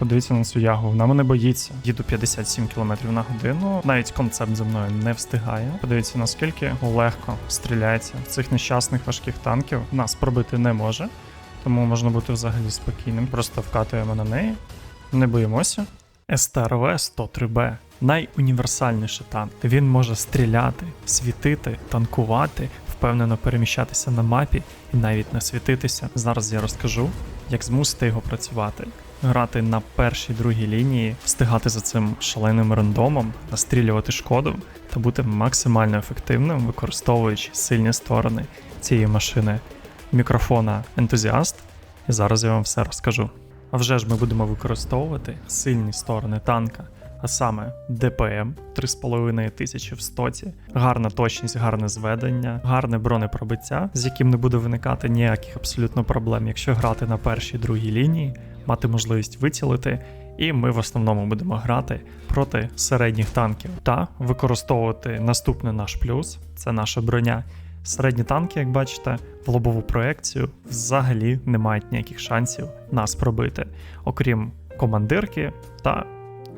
Подивіться на цю ягу, вона мене боїться. Їду 57 км на годину. Навіть концепт зі мною не встигає. Подивіться, наскільки легко стріляється. Цих нещасних важких танків нас пробити не може. Тому можна бути взагалі спокійним. Просто вкатуємо на неї, не боїмося. СТРВ 103Б найуніверсальніший танк. Він може стріляти, світити, танкувати, впевнено переміщатися на мапі і навіть не світитися. Зараз я розкажу, як змусити його працювати. Грати на першій другій лінії, встигати за цим шаленим рандомом, настрілювати шкоду та бути максимально ефективним, використовуючи сильні сторони цієї машини мікрофона ентузіаст. І зараз я вам все розкажу. А вже ж ми будемо використовувати сильні сторони танка, а саме ДПМ 3500 в стоці, гарна точність, гарне зведення, гарне бронепробиття, з яким не буде виникати ніяких абсолютно проблем, якщо грати на першій другій лінії, мати можливість вицілити. І ми в основному будемо грати проти середніх танків та використовувати наступний наш плюс це наша броня. Середні танки, як бачите, в лобову проекцію взагалі не мають ніяких шансів нас пробити, окрім командирки та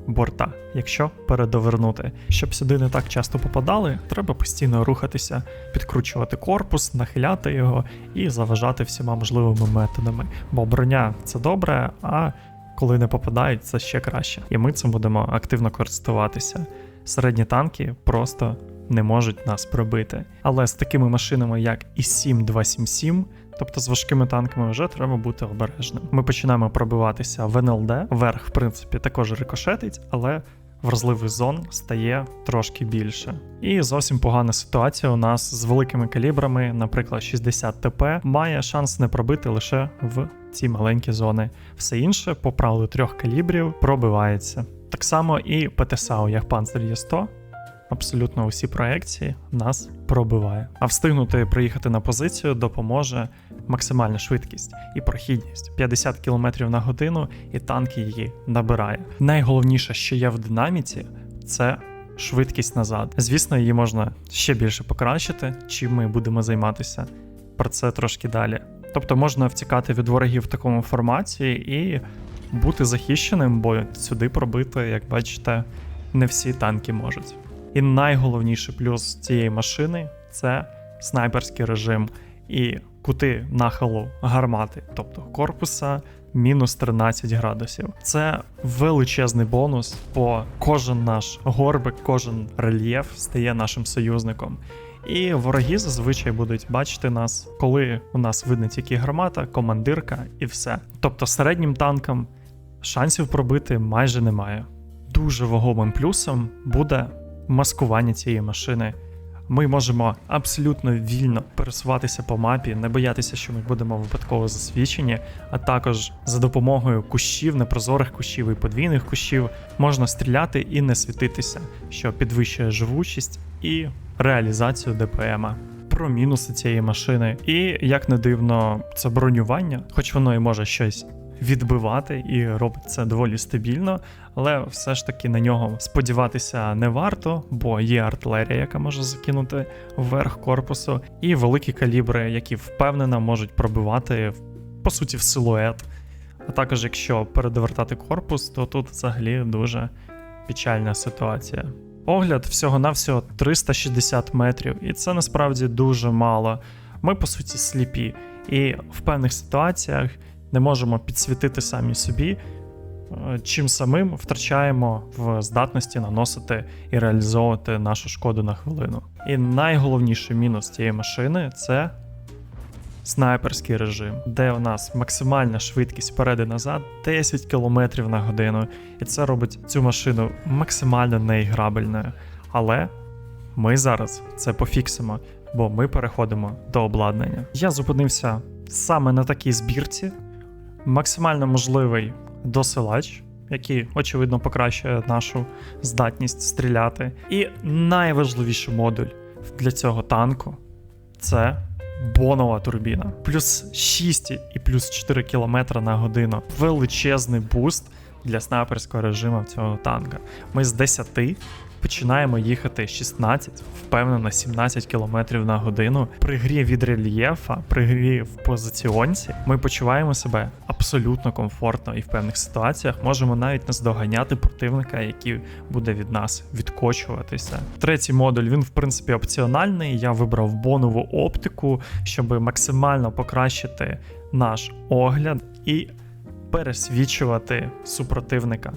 борта, якщо передовернути. Щоб сюди не так часто попадали, треба постійно рухатися, підкручувати корпус, нахиляти його і заважати всіма можливими методами. Бо броня це добре, а коли не попадають, це ще краще. І ми цим будемо активно користуватися. Середні танки просто не можуть нас пробити. Але з такими машинами, як і 7277, тобто з важкими танками, вже треба бути обережним. Ми починаємо пробиватися в НЛД. Верх, в принципі, також рикошетить, але вразливих зон стає трошки більше. І зовсім погана ситуація у нас з великими калібрами, наприклад, 60 ТП, має шанс не пробити лише в ці маленькі зони. Все інше, по правилу трьох калібрів, пробивається. Так само і ПТСА у Ягпанцер є 100 абсолютно усі проекції нас пробиває. А встигнути приїхати на позицію допоможе максимальна швидкість і прохідність 50 км на годину, і танк її набирає. Найголовніше, що є в динаміці, це швидкість назад. Звісно, її можна ще більше покращити, чим ми будемо займатися. Про це трошки далі. Тобто можна втікати від ворогів в такому форматі і бути захищеним, бо сюди пробити, як бачите, не всі танки можуть. І найголовніший плюс цієї машини це снайперський режим і кути нахилу гармати, тобто корпуса мінус 13 градусів. Це величезний бонус, бо кожен наш горбик, кожен рельєф стає нашим союзником. І вороги зазвичай будуть бачити нас, коли у нас видно тільки гармата, командирка і все. Тобто середнім танкам шансів пробити майже немає. Дуже вагомим плюсом буде маскування цієї машини. Ми можемо абсолютно вільно пересуватися по мапі, не боятися, що ми будемо випадково засвідчені, а також за допомогою кущів, непрозорих кущів і подвійних кущів можна стріляти і не світитися, що підвищує живучість і реалізацію ДПМа. Про мінуси цієї машини. І як не дивно, це бронювання, хоч воно і може щось відбивати і робить це доволі стабільно, але все ж таки на нього сподіватися не варто, бо є артилерія, яка може закинути вверх корпусу, і великі калібри, які впевнено можуть пробивати по суті в силует. А також, якщо передовертати корпус, то тут взагалі дуже печальна ситуація. Огляд всього-навсього 360 метрів, і це насправді дуже мало. Ми по суті сліпі, і в певних ситуаціях не можемо підсвітити самі собі, е, чим самим втрачаємо в здатності наносити і реалізовувати нашу шкоду на хвилину. І найголовніший мінус цієї машини це снайперський режим, де у нас максимальна швидкість вперед і назад 10 км на годину, і це робить цю машину максимально неіграбельною. Але ми зараз це пофіксимо, бо ми переходимо до обладнання. Я зупинився саме на такій збірці максимально можливий досилач, який, очевидно, покращує нашу здатність стріляти. І найважливіший модуль для цього танку це бонова турбіна. Плюс 6 і плюс 4 км на годину. Величезний буст для снайперського режиму цього танка. Ми з 10 починаємо їхати 16, впевнено 17 км на годину. При грі від рельєфа, при грі в позиціонці, ми почуваємо себе абсолютно комфортно і в певних ситуаціях можемо навіть наздоганяти противника, який буде від нас відкочуватися. Третій модуль він в принципі опціональний. Я вибрав бонову оптику, щоб максимально покращити наш огляд і пересвічувати супротивника.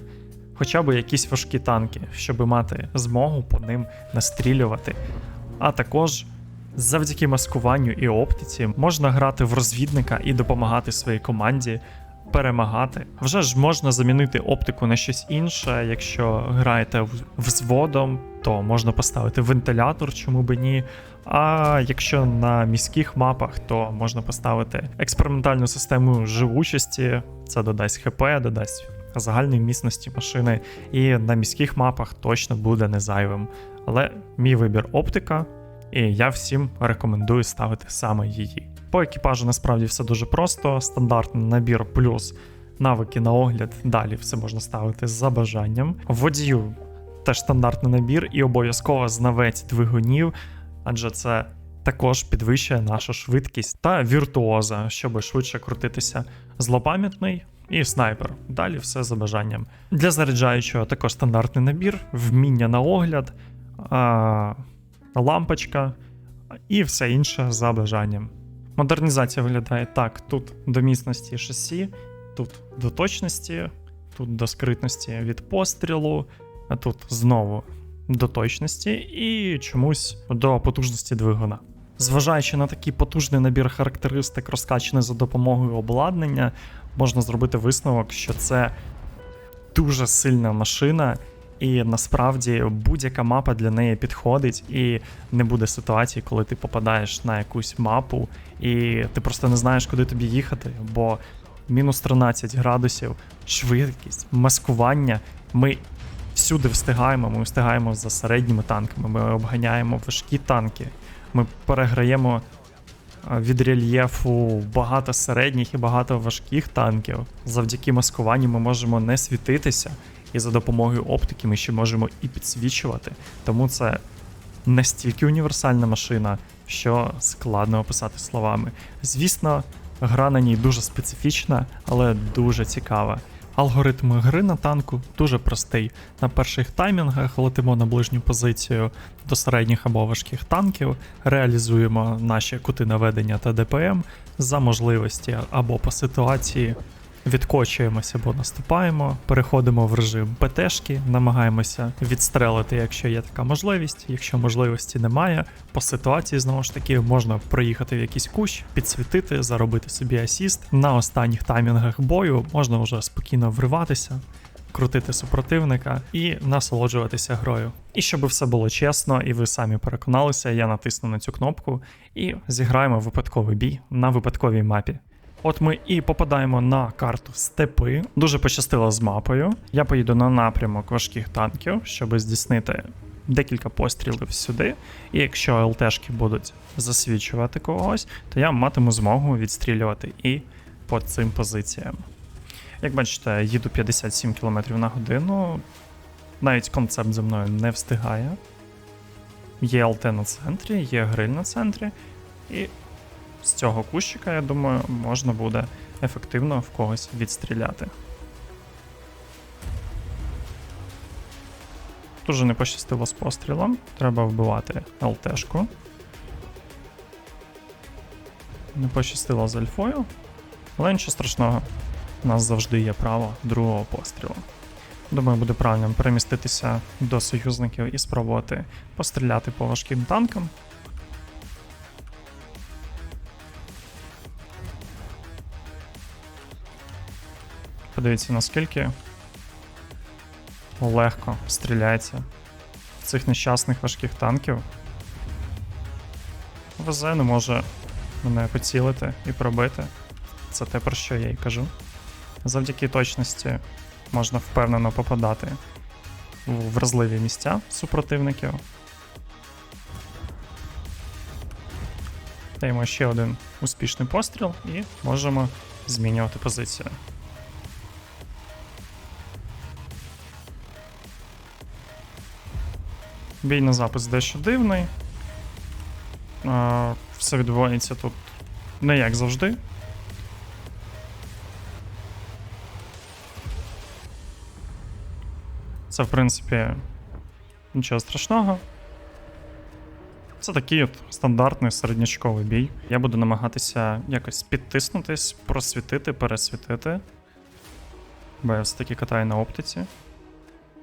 Хоча б якісь важкі танки, щоб мати змогу по ним настрілювати. А також завдяки маскуванню і оптиці можна грати в розвідника і допомагати своїй команді перемагати. Вже ж можна замінити оптику на щось інше. Якщо граєте взводом, то можна поставити вентилятор, чому би ні. А якщо на міських мапах, то можна поставити експериментальну систему живучості, це додасть ХП, додасть загальної міцності машини, і на міських мапах точно буде не зайвим. Але мій вибір оптика, і я всім рекомендую ставити саме її. По екіпажу насправді все дуже просто: стандартний набір плюс навики на огляд. Далі все можна ставити за бажанням. Водію теж стандартний набір, і обов'язково знавець двигунів, адже це також підвищує нашу швидкість та віртуоза, щоб швидше крутитися. Злопам'ятний і снайпер. Далі все за бажанням. Для заряджаючого також стандартний набір, вміння на огляд, а, лампочка і все інше за бажанням. Модернізація виглядає так: тут до міцності шасі, тут до точності, тут до скритності від пострілу, а тут знову до точності і чомусь до потужності двигуна. Зважаючи на такий потужний набір характеристик, розкачаний за допомогою обладнання, можна зробити висновок, що це дуже сильна машина, і насправді будь-яка мапа для неї підходить, і не буде ситуації, коли ти попадаєш на якусь мапу, і ти просто не знаєш, куди тобі їхати, бо мінус 13 градусів, швидкість, маскування. Ми всюди встигаємо, ми встигаємо за середніми танками, ми обганяємо важкі танки, ми переграємо від рельєфу багато середніх і багато важких танків. Завдяки маскуванню ми можемо не світитися, і за допомогою оптики ми ще можемо і підсвічувати. Тому це настільки універсальна машина, що складно описати словами. Звісно, гра на ній дуже специфічна, але дуже цікава. Алгоритм гри на танку дуже простий. На перших таймінгах летимо на ближню позицію до середніх або важких танків, реалізуємо наші кути наведення та ДПМ за можливості або по ситуації. Відкочуємося або наступаємо, переходимо в режим ПТшки, намагаємося відстрелити, якщо є така можливість. Якщо можливості немає, по ситуації знову ж таки можна проїхати в якийсь кущ, підсвітити, заробити собі асіст. На останніх таймінгах бою можна вже спокійно вриватися, крутити супротивника і насолоджуватися грою. І щоб все було чесно, і ви самі переконалися, я натисну на цю кнопку і зіграємо випадковий бій на випадковій мапі. От ми і попадаємо на карту степи. Дуже пощастило з мапою. Я поїду на напрямок важких танків, щоб здійснити декілька пострілів сюди. І якщо ЛТшки будуть засвічувати когось, то я матиму змогу відстрілювати і по цим позиціям. Як бачите, їду 57 км на годину. Навіть концепт зі мною не встигає. Є ЛТ на центрі, є гриль на центрі. І з цього кущика, я думаю, можна буде ефективно в когось відстріляти. Дуже не пощастило з пострілом. Треба вбивати ЛТшку. Не пощастило з альфою. Але нічого страшного. У нас завжди є право другого пострілу. Думаю, буде правильним переміститися до союзників і спробувати постріляти по важким танкам. Подивіться, наскільки легко стріляється в цих нещасних важких танків. ВЗ не може мене поцілити і пробити. Це те, про що я й кажу. Завдяки точності можна впевнено попадати у вразливі місця супротивників. Даємо ще один успішний постріл і можемо змінювати позицію. Бій на запис дещо дивний. Все відбувається тут не як завжди. Це, в принципі, нічого страшного. Це такий от стандартний середнячковий бій. Я буду намагатися якось підтиснутись, просвітити, пересвітити. Бо я все-таки катаю на оптиці.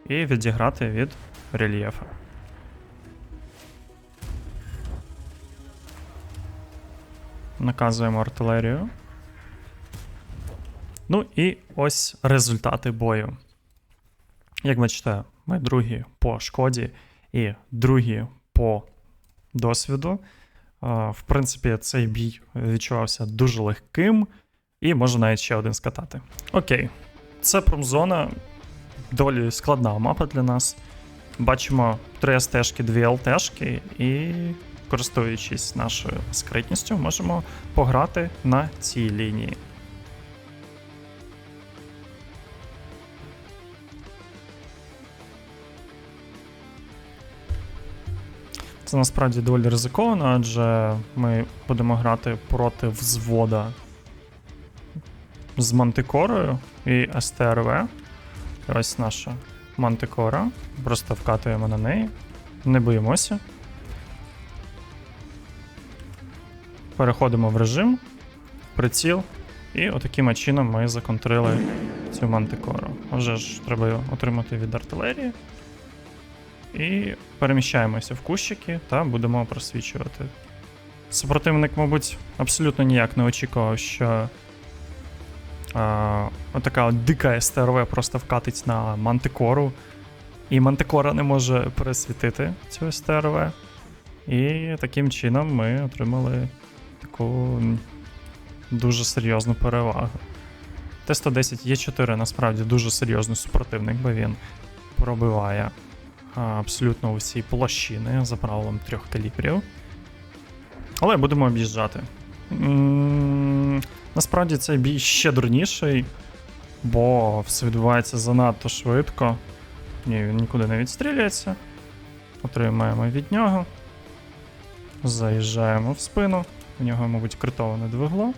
І відіграти від рельєфа. Наказуємо артилерію. Ну і ось результати бою. Як бачите, ми другі по шкоді і другі по досвіду. В принципі, цей бій відчувався дуже легким, і можу навіть ще один скатати. Окей, це промзона, доволі складна мапа для нас. Бачимо три СТшки, дві ЛТшки, і користуючись нашою скритністю, можемо пограти на цій лінії. Це насправді доволі ризиковано, адже ми будемо грати проти взвода з мантикорою і СТРВ. Ось наша мантикора. Просто вкатуємо на неї. Не боїмося. Переходимо в режим, приціл, і отаким чином ми законтрили цю мантикору. Вже ж треба отримати від артилерії. І переміщаємося в кущики та будемо просвічувати. Супротивник, мабуть, абсолютно ніяк не очікував, що а, отака от дика СТРВ просто вкатить на мантикору. І мантикора не може пересвітити цю СТРВ. І таким чином ми отримали таку дуже серйозну перевагу. Т-110 Є4 насправді дуже серйозний супротивник, бо він пробиває абсолютно усі площини за правилом трьох калібрів. Але будемо об'їжджати. Насправді цей бій ще дурніший, бо все відбувається занадто швидко. Ні, він нікуди не відстрілюється. Отримаємо від нього. Заїжджаємо в спину. У нього, мабуть, критоване двигло.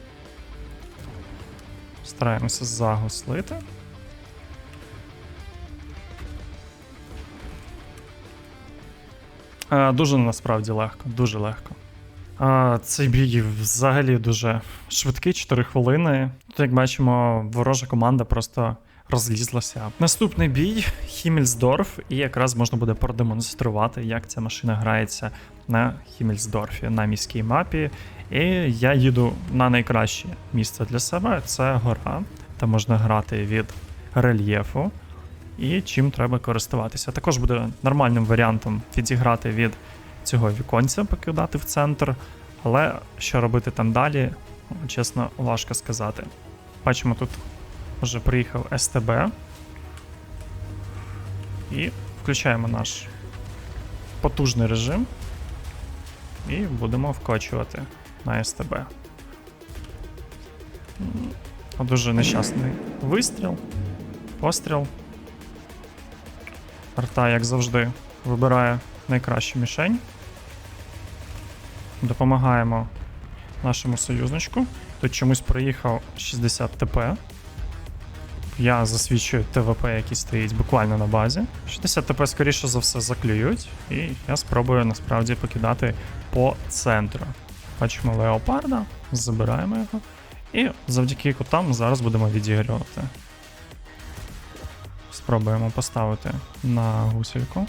Стараємося загуслити. Е, Дуже насправді легко, дуже легко. А, цей бій взагалі дуже швидкий, 4 хвилини. Тут, як бачимо, ворожа команда просто розлізлася. Наступний бій Хіммельсдорф, і якраз можна буде продемонструвати, як ця машина грається на Хіммельсдорфі, на міській мапі. І я їду на найкраще місце для себе це гора. Там можна грати від рельєфу і чим треба користуватися. Також буде нормальним варіантом відіграти від цього віконця, покидати в центр. Але що робити там далі, чесно, важко сказати. Бачимо, тут вже приїхав СТБ. І включаємо наш потужний режим. І будемо вкочувати на СТБ. Дуже нещасний вистріл, постріл. Арта, як завжди, вибирає найкращу мішень. Допомагаємо нашому союзничку. Тут чомусь приїхав 60 ТП. Я засвідчую ТВП, який стоїть буквально на базі. 60 ТП, скоріше за все, заклюють, і я спробую насправді покидати по центру. Бачимо леопарда, забираємо його. І завдяки кутам зараз будемо відігрувати. Спробуємо поставити на гусельку.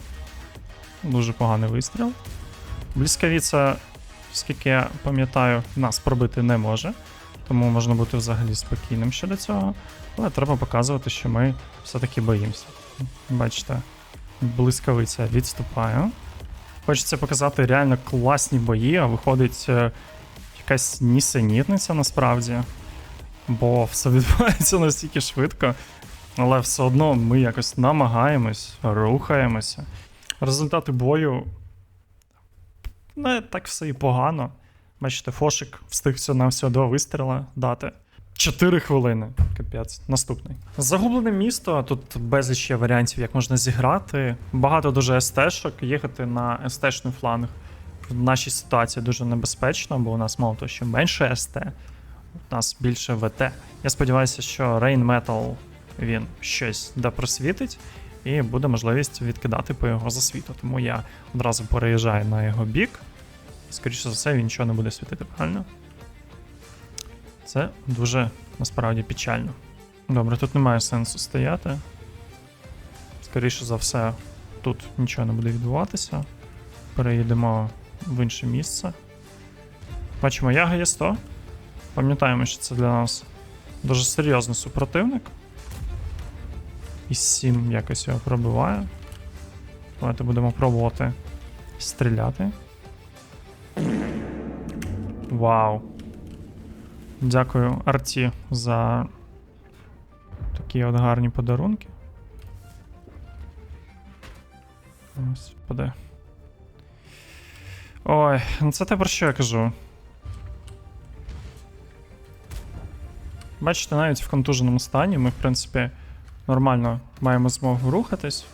Дуже поганий вистріл. Блискавіця, скільки я пам'ятаю, нас пробити не може, тому можна бути взагалі спокійним щодо цього. Але треба показувати, що ми все-таки боїмося. Бачите, блискавиця відступає. Хочеться показати реально класні бої, а виходить е, якась нісенітниця насправді. Бо все відбувається настільки швидко, але все одно ми якось намагаємось, рухаємося. Результати бою не так все і погано. Бачите, Фошик встиг всього на всього два вистріла дати. 4 хвилини. Капець. Наступний. Загублене місто. Тут безліч є варіантів, як можна зіграти. Багато дуже СТ-шок. Їхати на СТ-шний фланг в нашій ситуації дуже небезпечно, бо у нас мало того, що менше СТ, у нас більше ВТ. Я сподіваюся, що Rain Metal він щось допросвітить, і буде можливість відкидати по його засвіту. Тому я одразу переїжджаю на його бік. Скоріше за все, він нічого не буде світити, правильно? Це дуже насправді печально. Добре, тут немає сенсу стояти. Скоріше за все, тут нічого не буде відбуватися. Переїдемо в інше місце. Бачимо, Яга є 100. Пам'ятаємо, що це для нас дуже серйозний супротивник. І 7 якось його пробиває. Давайте будемо пробувати стріляти. Вау. Дякую Арті за такі от гарні подарунки. Господи. Ой, ну це те про що я кажу. Бачите, навіть в контуженому стані ми, в принципі, нормально маємо змогу рухатись.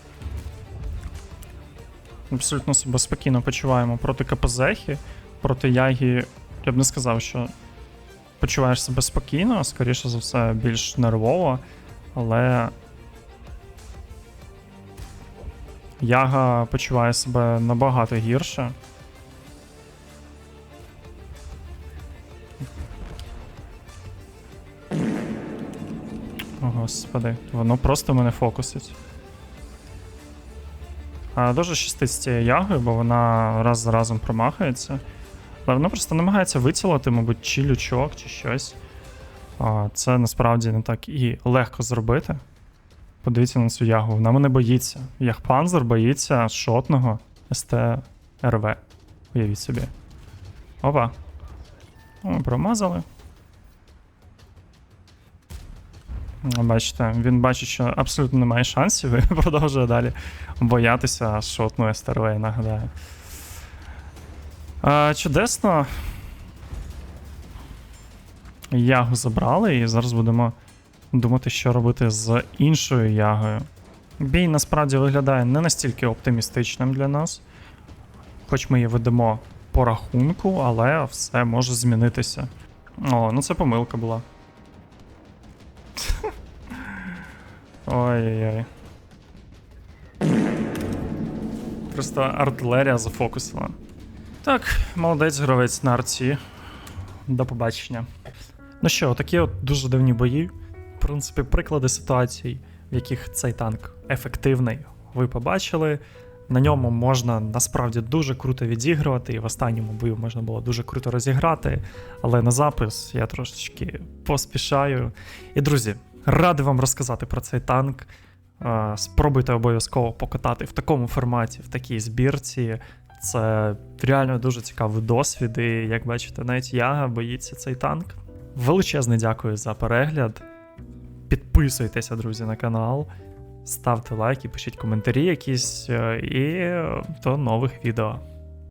Абсолютно себе спокійно почуваємо проти КПЗхи, проти Ягі. Я б не сказав, що почуваєш себе спокійно, скоріше за все, більш нервово, але. Яга почуває себе набагато гірше. О, господи, воно просто мене фокусить. А, дуже щастить з цією ягою, бо вона раз за разом промахається. Вона просто намагається вицілити, мабуть, чи лючок, чи щось. Це насправді не так і легко зробити. Подивіться на цю ягу, вона мене боїться. Ягпанзер боїться шотного СТ-РВ. Уявіть собі. Опа. О, промазали. Бачите, він бачить, що абсолютно немає шансів і продовжує далі боятися шотну СТРВ, нагадаю. А, чудесно. Ягу забрали, і зараз будемо думати, що робити з іншою ягою. Бій насправді виглядає не настільки оптимістичним для нас, хоч ми її ведемо по рахунку, але все може змінитися. О, ну це помилка була. Ой-ой-ой. Просто артилерія зафокусила. Так, молодець гравець на арці. До побачення. Ну що, такі от дуже дивні бої. В принципі, приклади ситуацій, в яких цей танк ефективний, ви побачили. На ньому можна насправді дуже круто відігрувати, і в останньому бою можна було дуже круто розіграти. Але на запис я трошечки поспішаю. І, друзі, радий вам розказати про цей танк. Е, Спробуйте обов'язково покатати в такому форматі, в такій збірці. Це реально дуже цікавий досвід. І як бачите, навіть Яга боїться цей танк. Величезне дякую за перегляд. Підписуйтеся, друзі, на канал, ставте лайки, пишіть коментарі якісь, е, і до нових відео.